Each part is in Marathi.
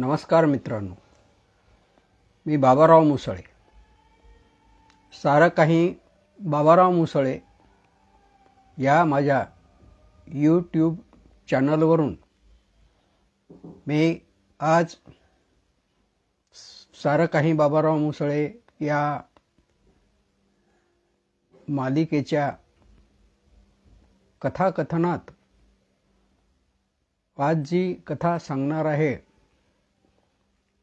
नमस्कार मित्रांनो. मी बाबाराव मुसळे. सारं काही बाबाराव मुसळे या माझ्या यूट्यूब चॅनलवरून मी आज सारं काही बाबाराव मुसळे या मालिकेच्या कथाकथनात आज जी कथा सांगणार आहे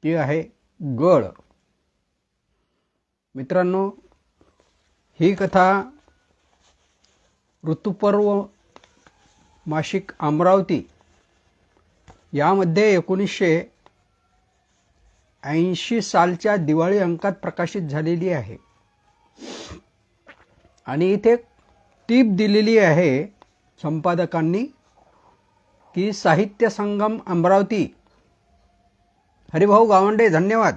ती आहे गळ मित्रांनो ही कथा ऋतुपर्व मासिक अमरावती यामध्ये एकोणीसशे ऐंशी सालच्या दिवाळी अंकात प्रकाशित झालेली आहे. आणि इथे टीप दिलेली आहे संपादकांनी की साहित्य संगम अमरावती हरिभाऊ गावंडे धन्यवाद.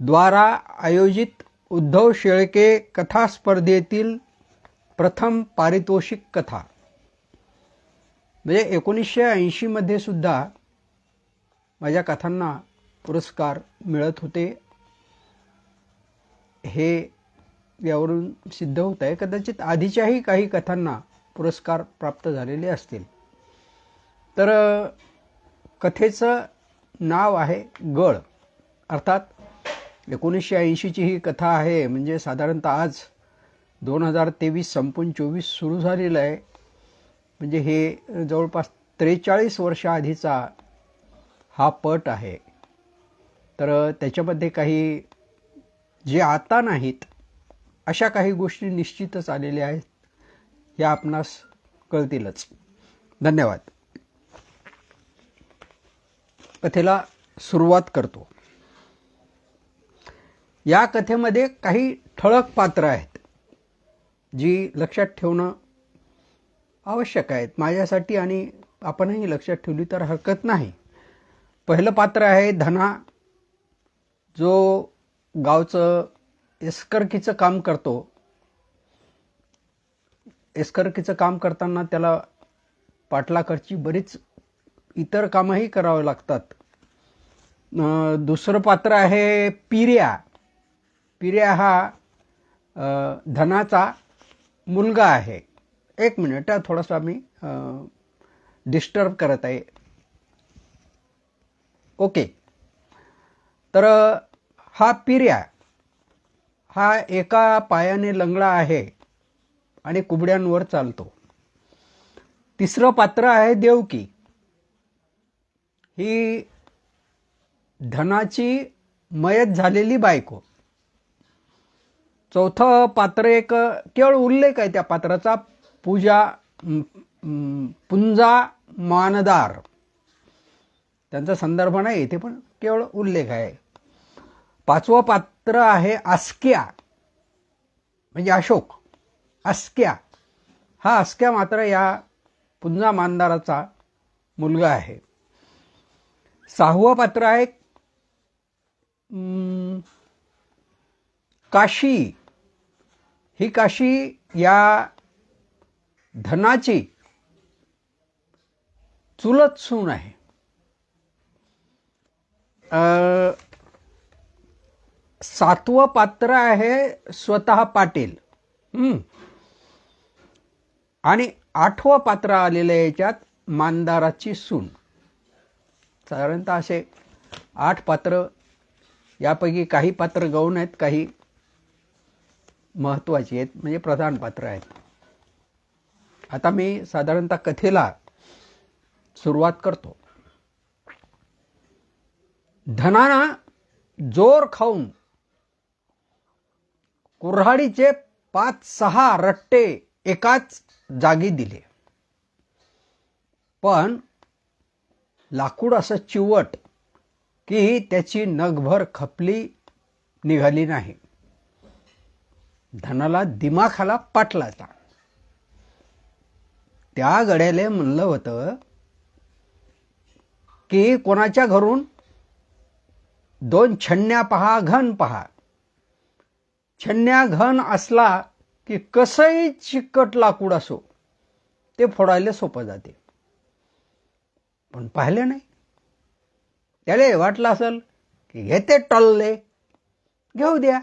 द्वारा आयोजित उद्धव शेळके कथा स्पर्धेतील प्रथम पारितोषिक कथा. म्हणजे एकोणीसशे ऐंशीमध्ये सुद्धा माझ्या कथांना पुरस्कार मिळत होते. हे यावरून सिद्ध होत आहे. कदाचित आधीच्याही काही कथांना पुरस्कार प्राप्त झालेले असतील. तर कथेचं नाव आहे गळ. अर्थात एकोणीसशे ऐंशीची ही कथा आहे. म्हणजे साधारणतः आज दोन हजार तेवीस संपून चोवीस सुरू झालेलं आहे. म्हणजे हे जवळपास त्रेचाळीस वर्षाआधीचा हा पट आहे. तर त्याच्यामध्ये काही जे आता नाहीत अशा काही गोष्टी निश्चितच आलेल्या आहेत या आपणास कळतीलच. धन्यवाद. कथेला सुरुवात करतो. या कथेमध्ये काही ठळक पात्र आहेत जी लक्षात ठेवणं आवश्यक आहेत. माझ्यासाठी आणि आपणही लक्षात ठेवली तर हरकत नाही. पहिलं पात्र आहे धना जो गावचं एस्करकीचं काम करतो. एस्करकीचं काम करताना त्याला पाटलाकडची बरीच इतर कामंही करावं लागतात. दुसरं पात्र आहे पिर्या. पिर्या हा धनाचा मुलगा आहे. एक मिनिट थोडासा मी डिस्टर्ब करत आहे. ओके. तर हा पिर्या हा एका पायाने लंगडा आहे आणि कुबड्यांवर चालतो. तिसरं पात्र आहे देवकी. ही धनाची मयत झालेली बायको. चौथं पात्र एक केवळ उल्लेख आहे त्या पात्राचा पूजा पुंजा मानदार. त्यांचा संदर्भ नाही इथे पण केवळ उल्लेख आहे. पाचवं पात्र आहे आस्क्या. म्हणजे अशोक. आस्क्या. हा आस्क्या मात्र या पुंजा मानदाराचा मुलगा आहे. सहावं पात्र आहे काशी. ही काशी या धनाची चुलत सून आहे. सातवं पात्र आहे स्वतः पाटील. आणि आठवं पात्र आलेलं आहे याच्यात मानदाराची सून. साधारणतः असे आठ पात्र यापैकी काही पात्र गौण आहेत काही महत्त्वाची आहेत म्हणजे प्रधान पात्र आहेत. आता मी साधारणतः कथेला सुरुवात करतो. धनाना जोर खाऊन कुऱ्हाडीचे पाच सहा रट्टे एकाच जागी दिले. पण लाकूड असं चिवट की त्याची नगभर खपली निघाली नाही. धनाला दिमाखाला पाटलाचा. त्या गड्याले म्हणलं होतं की कोणाच्या घरून? दोन छण्या पहा घन पहा. छण्या घन असला की कसंही चिकट लाकूड असो ते फोडायला सोपं जाते. पण पाहिलं नाही. त्याला वाटलं असेल की घेते टॉलले घेऊ द्या.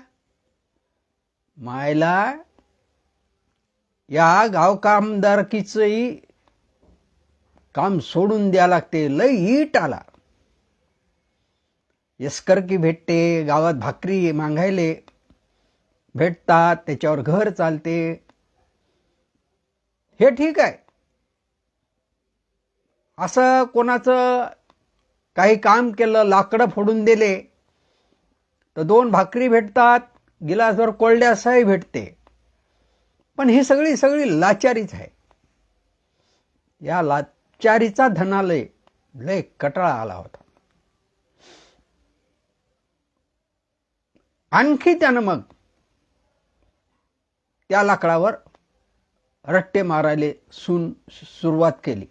मायला या गाव कामदारकीचंही काम सोडून द्या लागते. लय ईट आला. की भेटते गावात भाकरी मागायले. भेटतात त्याच्यावर घर चालते. हे ठीक आहे. असं कोणाचं काही काम केलं लाकडं फोडून दिले तर दोन भाकरी भेटतात गिलासभर कोल्ड्यासही भेटते. पण ही सगळी सगळी लाचारीच आहे. या लाचारीचा धनालय लय कटाळा आला होता. आणखी त्यानं मग त्या लाकडावर रट्टे मारायला सून सुरुवात केली.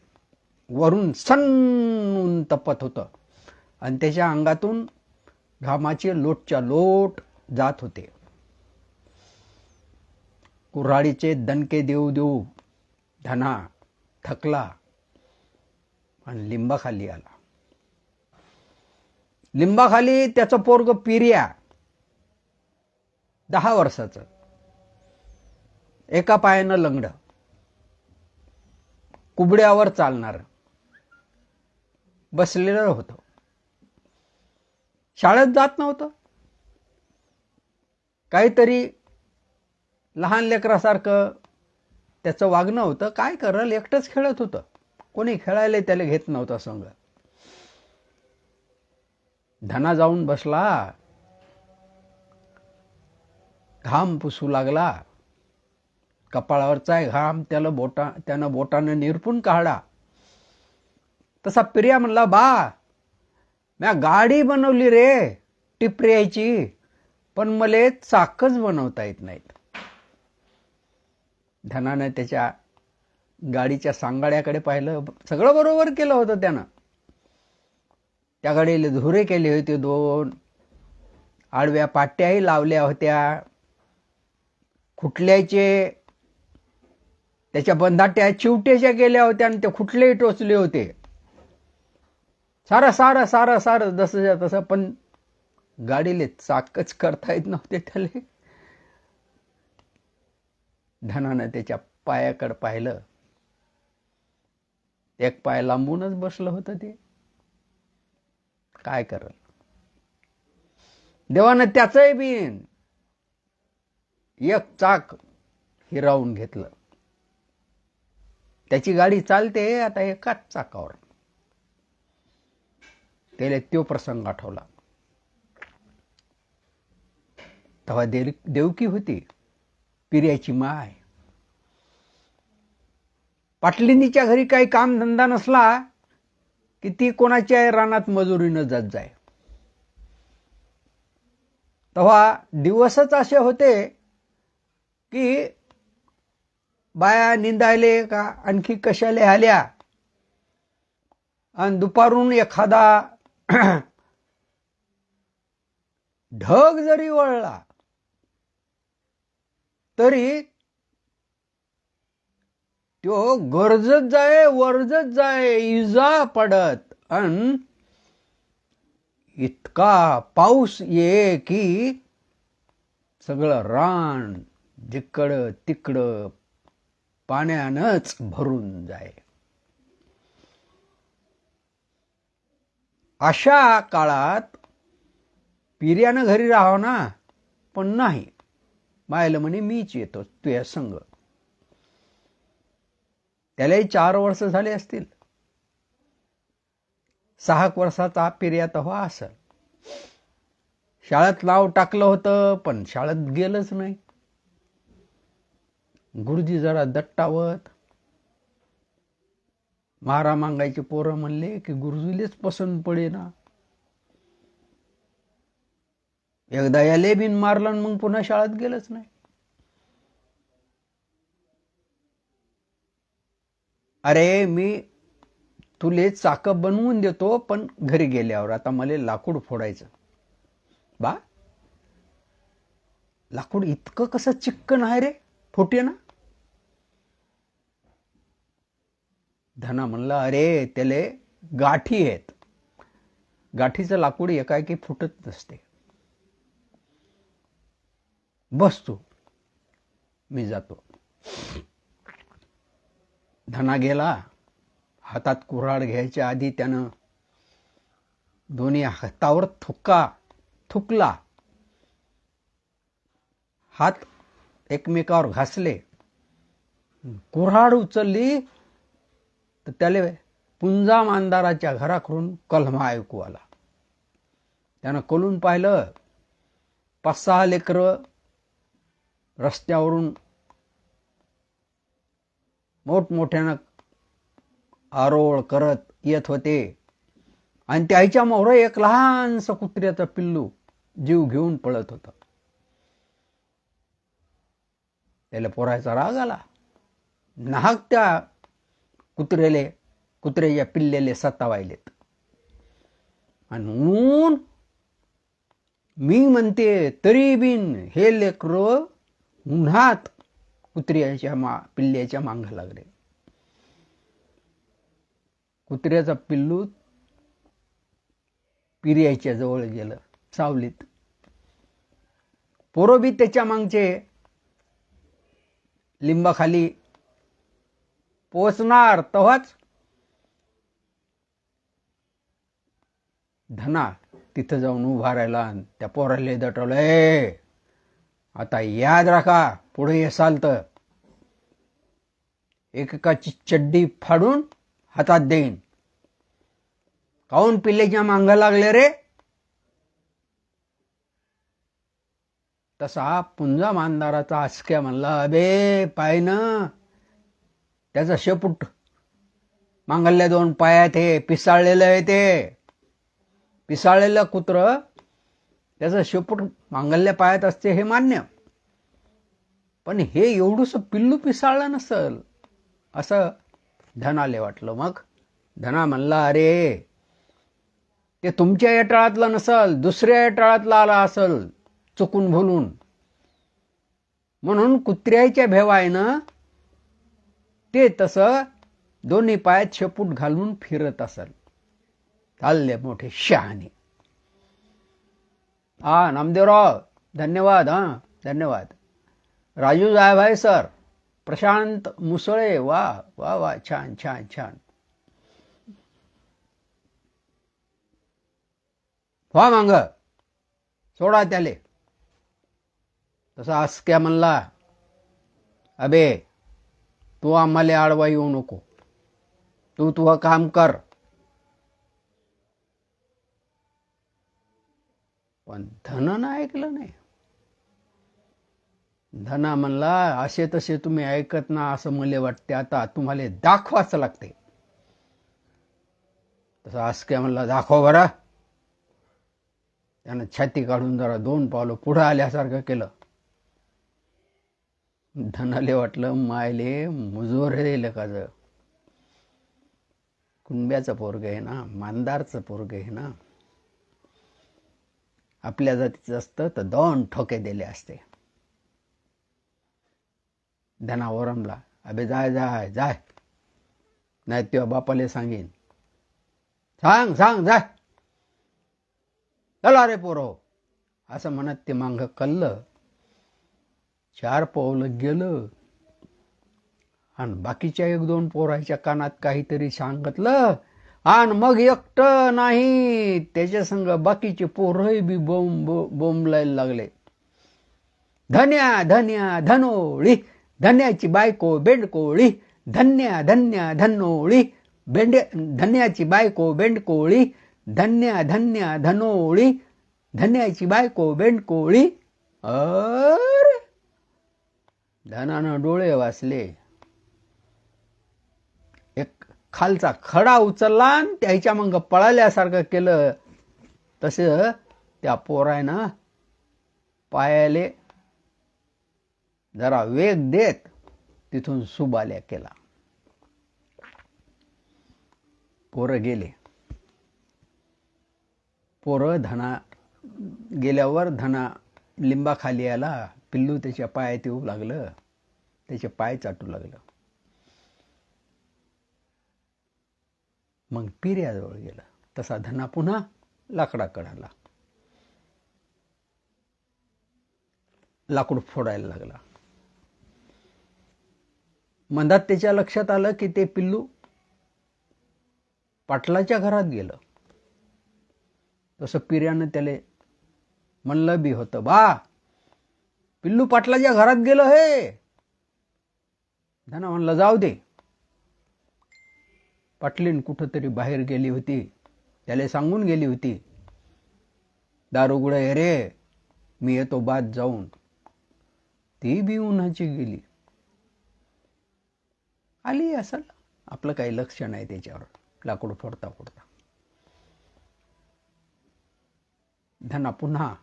वरून सन्न तपत होतं. आणि त्याच्या अंगातून घामाचे लोटच्या लोट जात होते. कुऱ्हाडीचे दणके देऊ देऊ धना थकला आणि लिंबाखाली आला. लिंबाखाली त्याचं पोरग पिर्या दहा वर्षाचं. एका पायानं लंगड. कुबड्यावर चालणार. बसलेलं होतं. शाळेत जात नव्हतं. काहीतरी लहान लेकरासारखं त्याचं वागणं होतं. काय करल? एकटंच खेळत होतं. कोणी खेळायला त्याला घेत नव्हतं संग धना जाऊन बसला. घाम पुसू लागला. कपाळावरचा घाम त्याला बोटा त्यानं बोटानं निरपून काढा तसा प्रिया म्हणला बा म्या गाडी बनवली रे टिपऱ्याची पण मला चाकच बनवता येत नाहीत. धनानं त्याच्या गाडीच्या सांगाड्याकडे पाहिलं. सगळं बरोबर केलं होतं त्यानं. त्या गाडीला धुरे केले होते दोन. आडव्या पाट्याही लावल्या होत्या. खुटल्याचे त्याच्या बंधाट्या चिवट्याच्या गेल्या होत्या आणि ते खुटलेही टोचले होते. सारं सारं सारं सारं जसं तसं पण गाडीले चाकच करता येत नव्हते त्याले. धनानं त्याच्या पायाकडे पाहिलं. एक पाय लांबूनच बसलं होतं ते. काय करल? देवानं त्याचंही बिन एक चाक हिरावून घेतलं. त्याची गाडी चालते आता एकाच चाकावर. त्याला तो प्रसंग आठवला. तेव्हा देव देवकी होती. पिर्याची माय. पाटलिनीच्या घरी काही काम धंदा नसला की ती कोणाच्या रानात मजुरीनं जात जाय. तेव्हा दिवसच असे होते की बाया निंदायले का? आणखी कशाले आल्या? आणि दुपारून एखादा ढग जरी वळला तरी तो गरजत जाय वरजत जाय इजा पडत. अन इतका पाऊस ये की सगळं रान जिकडं तिकडं पाण्यानंच भरून जाय. अशा काळात पिर्यानं घरी राहाव ना? पण नाही. मायला म्हणे मीच येतो तुझ्या संग. त्यालाही चार वर्ष झाले असतील. सहा वर्षाचा पिर्या तेव्हा असं शाळेत नाव टाकलं होतं पण शाळेत गेलंच नाही. गुरुजी जरा दट्टावत मारा मागायचे पोरं म्हणले की गुरुजीलेच पसंत पडे ना एकदा याले बिन मारला मग पुन्हा शाळेत गेलंच नाही. अरे मी तुले चाक बनवून देतो पण घरी गेल्यावर. आता मला लाकूड फोडायचं. बा लाकूड इतकं कसं चिक्कन आहे रे? फोटे ना. धना म्हणला अरे त्याले गाठी आहेत. गाठीचं लाकूड एकाएकी फुटत नसते. बस तू. मी जातो. धना गेला. हातात कुऱ्हाड घ्यायच्या आधी त्यानं दोन्ही हातावर थुक्का थुकला. हात एकमेकावर घासले. कुऱ्हाड उचलली. तर त्याला पुंजा मांदाराच्या घराकडून कलमा ऐकू आला. त्यानं कलून पाहिलं पाच सहा लेकरं रस्त्यावरून मोठमोठ्यानं आरोळ करत येत होते. आणि त्याच्या मोहर एक लहानसं कुत्र्याचं पिल्लू जीव घेऊन पळत होता. त्याला पोरायचा राग आला. नाहक त्या कुत्र्याले कुत्र्याच्या पिल्लेले सतावायलेत. आणि ऊन मी म्हणते तरी बिन हे लेकर उन्हात कुत्र्याच्या मा पिल्ल्याच्या मांगा लागले. कुत्र्याचा पिल्लू पिर्याच्या जवळ गेलं सावलीत. पोरोबी त्याच्या मागचे. लिंबाखाली पोचणार तेव्हाच. धना तिथं जाऊन उभा राहिला आणि त्या पोराले दटवलंय आता याद राखा पुढे येसाल तर एकेकाची चड्डी फाडून हातात देईन. काऊन पिल्लेच्या मांग लागले रे? तसा पुंजा मानदाराचा आसक्या म्हणला अबे पाय ना. त्याचा शेपूट. मांगल्या दोन पायात हे पिसाळलेलं आहे ते. पिसाळलेलं कुत्र त्याचं शेपूट मांगल्या पायात असते हे मान्य. पण हे एवढंस पिल्लू पिसाळलं नसल असं धनाले वाटलं मग. धना म्हणला अरे ते तुमच्या या टाळातलं नसल दुसऱ्या या टाळातलं आला असल चुकून भुलून. म्हणून कुत्र्याच्या भेवायनं ते तसं दोन्ही पायात शेपूट घालून फिरत असल. चालले मोठे शहाणे. हा नामदेवराव धन्यवाद हा धन्यवाद. राजू जायभाई सर. प्रशांत मुसळे वा वा वा छान छान छान. वा मांग. सोडा त्याले. तसा आसक्या म्हणला अबे तू आम्हाला आडवा येऊ नको. तू तुझं काम कर. पण धनानं ऐकलं नाही. धना म्हणला असे तसे तुम्ही ऐकत ना असं मला वाटते. आता तुम्हाला दाखवाच लागते. तसं आसक्या म्हणला दाखव बरं. त्यानं छाती काढून जरा दोन पावलं पुढं आल्यासारखं केलं. धनाले वाटलं मायले मुजोर दिलं का ज कुंब्याचं पोरग आहे ना मांदारचं पोरग आहे ना. आपल्या जातीचं असतं तर दोन ठोके दिले असते. धना ओरमला अबे जाय जाय जाय. नाही तेव्हा बापाले सांगेन. सांग सांग जाय. चला रे पोरो. असं म्हणत ते मांग कल्लं. चार पावलं गेलं. आणि बाकीच्या एक दोन पोराच्या कानात काहीतरी सांगितलं आणि मग एकटं नाही. त्याच्या संग बाकीचे पोरही बी बोंब बोंबलायला लागले. धन्या धन्या धनोळी धन्याची बायको बेंडकोळी धन्या धन्या धनोळी बेंडे धन्याची बायको बेंडकोळी धन्या धन्या धनोळी धन्याची बायको बेंडकोळी. अ? धनानं डोळे वाचले एक खालचा खडा उचलला आणि त्याच्या मग पळाल्यासारखं केलं. तसं त्या पोरायनं पायाले जरा वेग देत तिथून सुबाल्या केला. पोरं गेले. पोरं धना गेल्यावर धना लिंबाखाली आला. पिल्लू त्याच्या पायात येऊ लागलं. त्याचे पाय चाटू लागलं. मग पिर्याजवळ गेला. तसा धना पुन्हा लाकडाकडे आला लाकूड फोडायला लागला. मंदात त्याच्या लक्षात आलं की ते पिल्लू पाटलाच्या घरात गेलं. तसं पिर्यानं त्याला म्हणलं बी होतं बा पिल्लू पाटलाच्या घरात गेलो हे. धना म्हणलं जाऊ दे. पाटलीन कुठंतरी बाहेर गेली होती. त्याला सांगून गेली होती दारुगुडा हे रे मी येतो बाद जाऊन. ती बी उन्हाची गेली. आली असल. आपलं काही लक्ष नाही त्याच्यावर. लाकूड फोडता फोडता. धना पुन्हा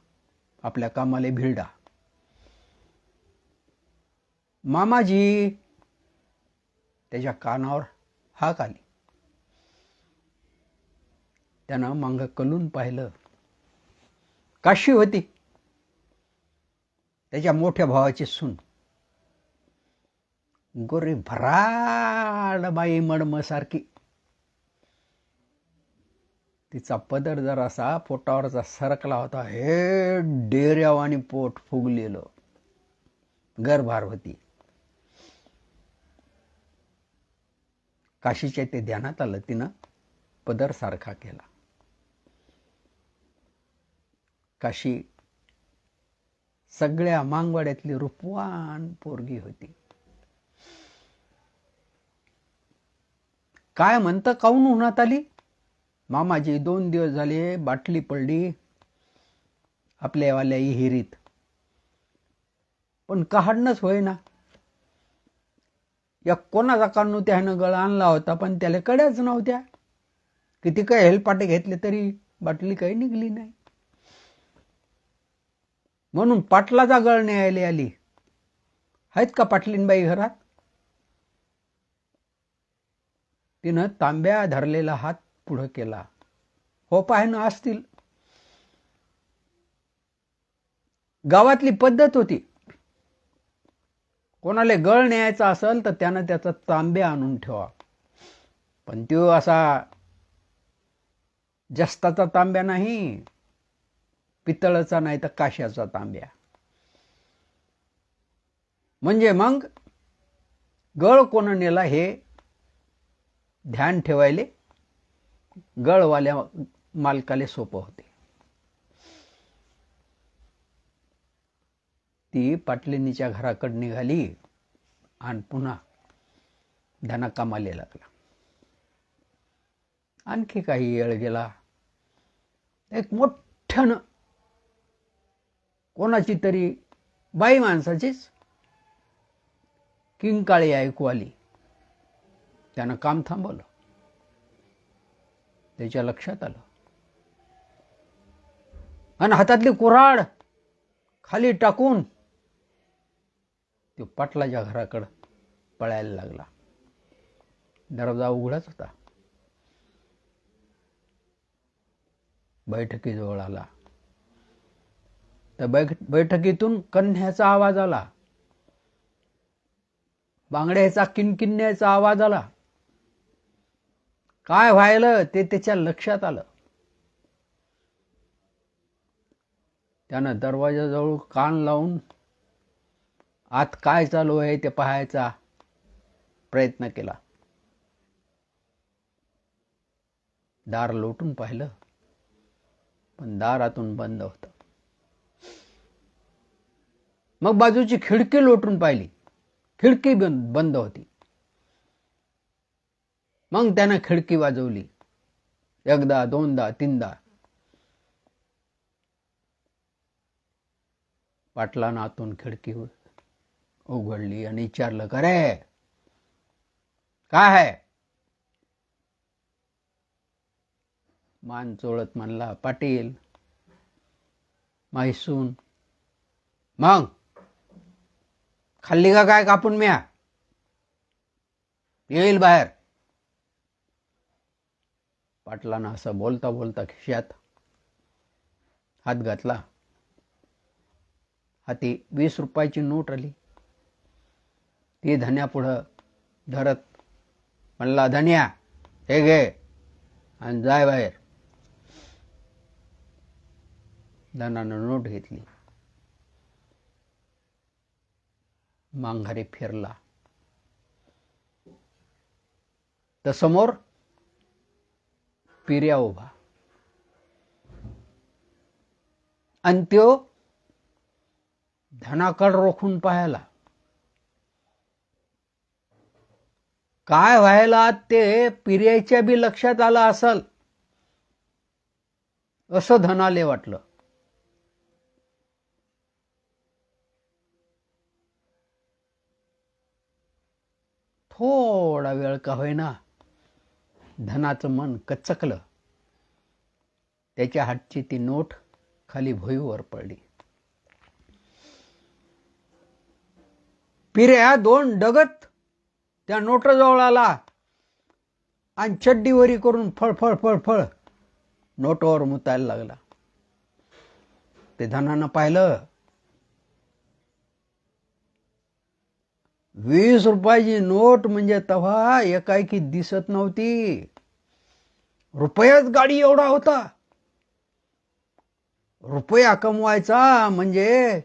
आपल्या कामाला भिडा. मामाजी. त्याच्या कानावर हाक आली. त्यानं मांग कलून पाहिलं. काशी होती. त्याच्या मोठ्या भावाची सून. गोरी भराड बाई मडमसारखी. तिचा पदर जरासा पोटावरचा सरकला होता. हे डेऱ्याव आणि पोट फुगलेलं. गरभार होती. काशीच्या ते ध्यानात आलं तिनं पदर सारखा केला. काशी सगळ्या मांगवाड्यातली रूपवान पोरगी होती. काय म्हणतं काऊन उन्हात आली? मामाजी दोन दिवस झाले बाटली पडली आपल्यावाल्या हिरीत. पण काढणंच होईना. या कोणाचा कानू त्यानं गळ आणला होता पण त्याला कड्याच नव्हत्या. किती काय हेलपाटे घेतले तरी बाटली काही निघली नाही. म्हणून पाटलाचा गळ न्यायला आली. आहेत का पाटलीनबाई घरात? तिनं तांब्या धरलेला हात पुढं केला. हो पाहणं असतील. गावातली पद्धत होती. कोणाला गळ न्यायचा असेल तर त्यानं त्याचा तांब्या आणून ठेवा. पण तो असा जस्ताचा तांब्या नाही पितळाचा नाही तर काश्याचा तांब्या. म्हणजे मग गळ कोण नेला हे ध्यान ठेवायले गळवाल्या मालकाले सोपं होते. ती पाटलिनीच्या घराकडे निघाली आणि पुन्हा धना कामाले लागला. आणखी काही येळ गेला. एक मोठ्यानं कोणाची तरी बाई माणसाचीच किंकाळी ऐकू आली. त्यानं काम थांबवलं. त्याच्या लक्षात आलं. आणि हातातली कुऱ्हाड खाली टाकून तो पाटलाच्या घराकडं पळायला लागला. दरवाजा उघडाच होता. बैठकीजवळ आला. तर बैठ बैठकीतून कन्ह्याचा आवाज आला. बांगड्याचा किनकिन्याचा आवाज आला. काय व्हायलं ते त्याच्या लक्षात आलं. त्यानं दरवाजाजवळ कान लावून आत काय चालू आहे ते पाहायचा प्रयत्न केला. दार लोटून पाहिलं पण दार आतून बंद होतं. मग बाजूची खिडकी लोटून पाहिली. खिडकी बंद बंद होती. मग त्यानं खिडकी वाजवली. एकदा दोनदा तीनदा. पाटलानं आतून खिडकी उघडली आणि विचारलं का रे? काय आहे? मान चोळत म्हणला पाटील माहिसून मग? खाल्ली का काय कापून म्या? येईल बाहेर. पाटलानं असं बोलता बोलता खिशात हात घातला. हाती वीस रुपयाची नोट आली. ती धन्या पुढं धरत. म्हणला धन्या हे घे आणि जाय बाहेर. धनानं नोट घेतली. मांघारी फिरला. तर समोर पिर्या उभा. आणि त्यो धनाकड रोखून पाहायला काय व्हायला ते पिर्याच्या बी लक्षात आलं असल? असं धनाले वाटलं. थोडा वेळ का होईना धनाचं मन कचकलं. त्याच्या हातची ती नोट खाली भुईवर पडली. पिऱ्या दोन डगत त्या नोटजवळ आला आणि चड्डीवरी करून फळ फळ फळ फळ नोटवर मुतायला लागला. ते धनानं पाहिलं. वीस रुपयाची नोट म्हणजे तेव्हा एकाएकी दिसत नव्हती. रुपयाच गाडी एवढा होता. रुपया कमवायचा म्हणजे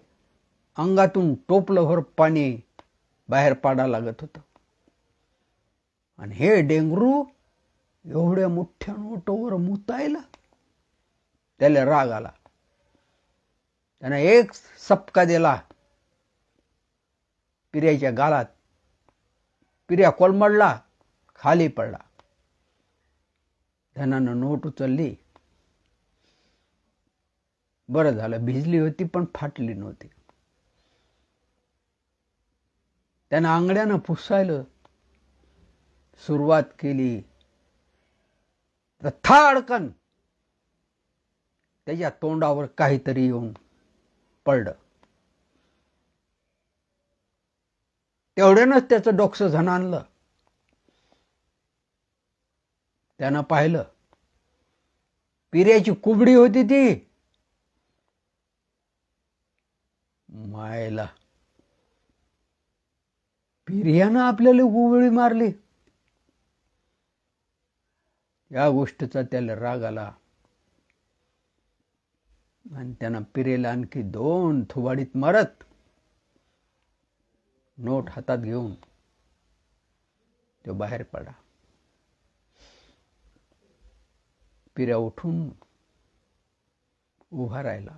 अंगातून टोपलंभर पाणी बाहेर पाडा लागत होतं. आणि हे डेंगरू एवढ्या मोठ्या नोटोवर मुतायला त्याला राग आला. त्यानं एक सपका दिला. पिर्याच्या गालात. पिर्या कोलमडला खाली पडला. धनानं नोट उचलली. बरं झालं भिजली होती पण फाटली नव्हती. त्यानं आंगड्यानं पुसायलं. सुरुवात केली. तर थाडकन त्याच्या तोंडावर काहीतरी येऊन पडलं. तेवढ्यानंच त्याचं डोकसं झण आणलं त्यानं पाहिलं. पिर्याची कुबडी होती ती. मायला. पिर्यानं आपल्याला गुबळी मारली. या गोष्टीचा त्याला राग आला. आणि त्यानं पिरेला आणखी दोन थुबाडीत मारत नोट हातात घेऊन तो बाहेर पडा पिऱ्या उठून उभा राहिला.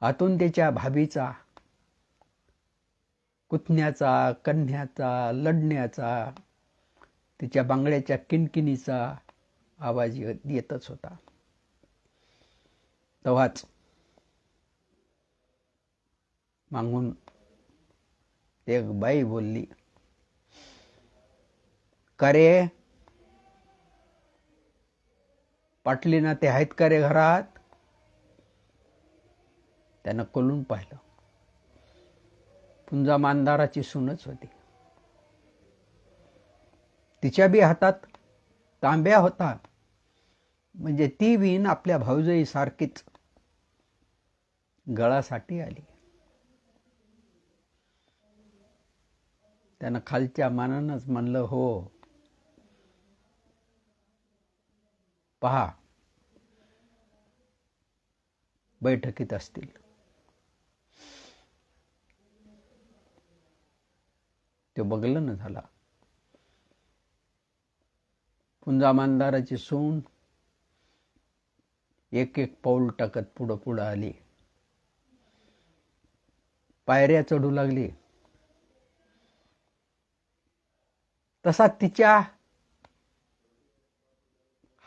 आतून त्याच्या भाभीचा कुथण्याचा कन्याचा लढण्याचा तिच्या बांगड्याच्या किनकिनीचा आवाज येतच होता. तेव्हाच मागून एक बाई बोलली करे पाटली ना ते आहेत का रे घरात? त्यानं कलून पाहिलं. पुंजा मानदाराची सूनच होती. तिच्या बी हातात तांब्या होता. म्हणजे ती वीण आपल्या भाऊजईसारखीच गळासाठी आली. त्यानं खालच्या मानानंच म्हणलं हो पहा बैठकीत असतील. तो बघलं न झाला. पुंजा मानदाराची सून. एक एक पाऊल टाकत पुढं पुढं आली. पायऱ्या चढू लागली. तसा तिच्या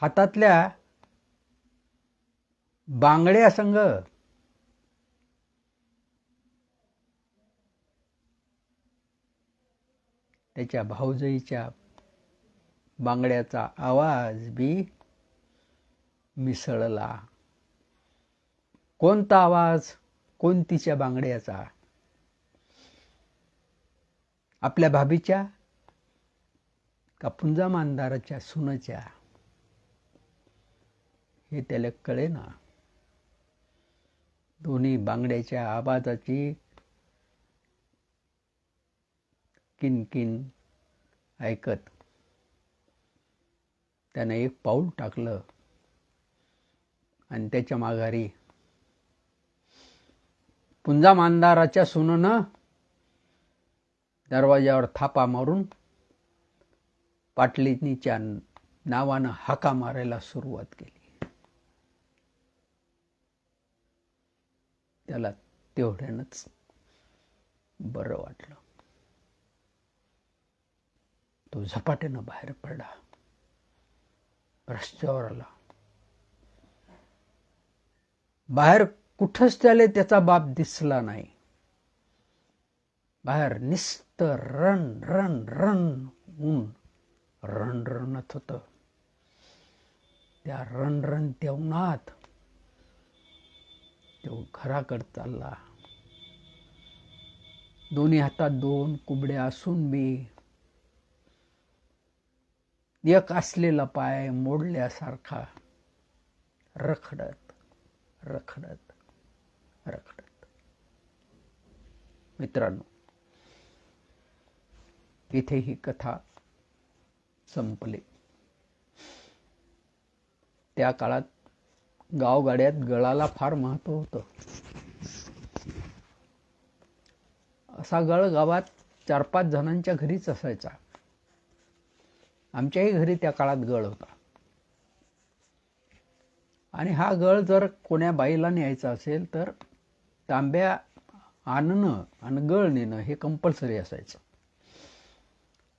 हातातल्या बांगड्या संग त्याच्या भाऊजईच्या बांगड्याचा आवाज बी मिसळला. कोणता आवाज? कोणतीच्या बांगड्याचा? आपल्या भाभीच्या? का पुंजा मानदाराच्या सुनच्या? हे त्याला कळे ना दोन्ही बांगड्याच्या आवाजाची किनकिन ऐकत त्यानं एक पाऊल टाकलं. आणि त्याच्या माघारी पुंजा मानदाराच्या सुननं दरवाज्यावर थापा मारून पाटलीनीच्या नावानं हाका मारायला सुरुवात केली. त्याला तेवढ्यानंच बरं वाटलं. तो झपाट्यानं बाहेर पडला. रस्त्यावर आला. बाहेर कुठंच त्याला त्याचा बाप दिसला नाही. बाहेर निस्त रन रन रन ऊन रण रणत होत. त्या रण रण तेवणात तो घराकडे चालला. दोन्ही हातात दोन कुबड्या असून बी एक असलेला पाय मोडल्यासारखा. रखडत रखडत रखडत. मित्रांनो इथे ही कथा संपली. त्या काळात गावगाड्यात गळाला फार महत्त्व होतं. असा गळ गावात चार पाच जणांच्या घरीच असायचा. आमच्याही घरी त्या काळात गळ होता. आणि हा गळ जर कोण्या बाईला न्यायचा असेल तर तांब्या आणणं आणि गळ नेणं हे कंपल्सरी असायचं.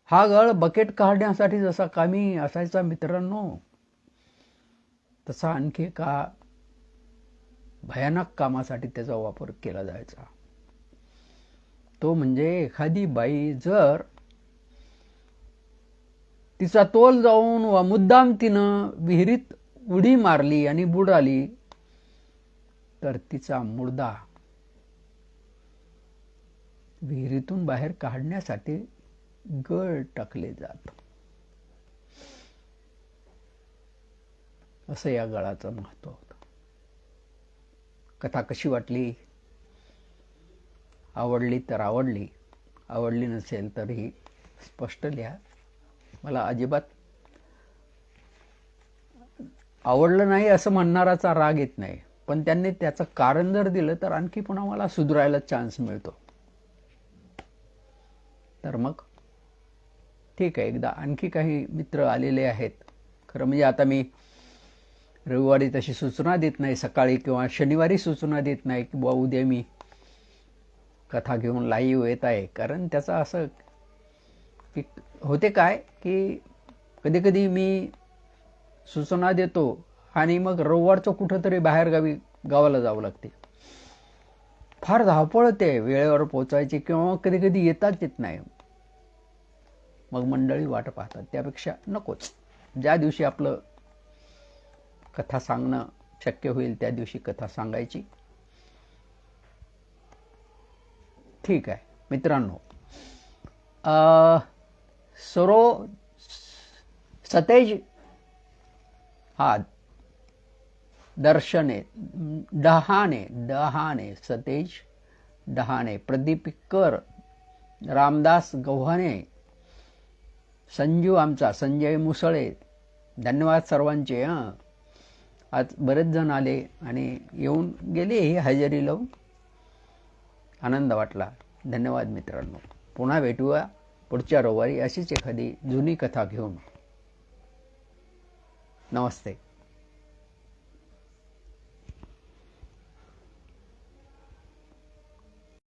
हा गळ बकेट काढण्यासाठी जसा कामी असायचा मित्रांनो तसा आणखी एका भयानक कामासाठी त्याचा वापर केला जायचा. तो म्हणजे एखादी बाई जर तिचा तोल जाऊन वा मुद्दाम तिनं विहिरीत उडी मारली आणि बुडाली तर तिचा मुर्दा विहिरीतून बाहेर काढण्यासाठी गळ टाकले जात. असं या गळाचं महत्त्व होत. कथा कशी वाटली? आवडली तर आवडली आवडली नसेल तरी स्पष्ट लिहा. मला अजिबात आवडलं नाही असं म्हणणाराचा राग येत नाही. पण त्यांनी त्याचं कारण जर दिलं तर आणखी पुन्हा मला सुधारायला चान्स मिळतो. तर मग? ठीक आहे एकदा आणखी काही मित्र आलेले आहेत. खरं म्हणजे आता मी रविवारी तशी सूचना देत नाही सकाळी किंवा शनिवारी सूचना देत नाही की बुवा उद्या मी कथा घेऊन लाईव्ह येत आहे. कारण त्याचं असं की होते काय की कधी कधी मी सूचना देतो आणि मग रविवारचं कुठंतरी बाहेरगावी गावाला जावं लागते. फार धावपळ ते वेळेवर पोचायची किंवा कधी कधी येताच येत नाही. मग मंडळी वाट पाहतात. त्यापेक्षा नकोच. ज्या दिवशी आपलं कथा सांगणं शक्य होईल त्या दिवशी कथा सांगायची. ठीक आहे. मित्रांनो सरो सतेज हा दर्शने डहाणे डहाणे सतेज डहाणे प्रदीपिकर रामदास गव्हाणे संजू आमचा संजय मुसळे धन्यवाद सर्वांचे हां. आज बरेच जण आले आणि येऊन गेले हजेरी लावून. आनंद वाटला. धन्यवाद मित्रांनो. पुन्हा भेटूया. पुढच्या रविवारी अशीच एखादी जुनी कथा घेऊन. नमस्ते.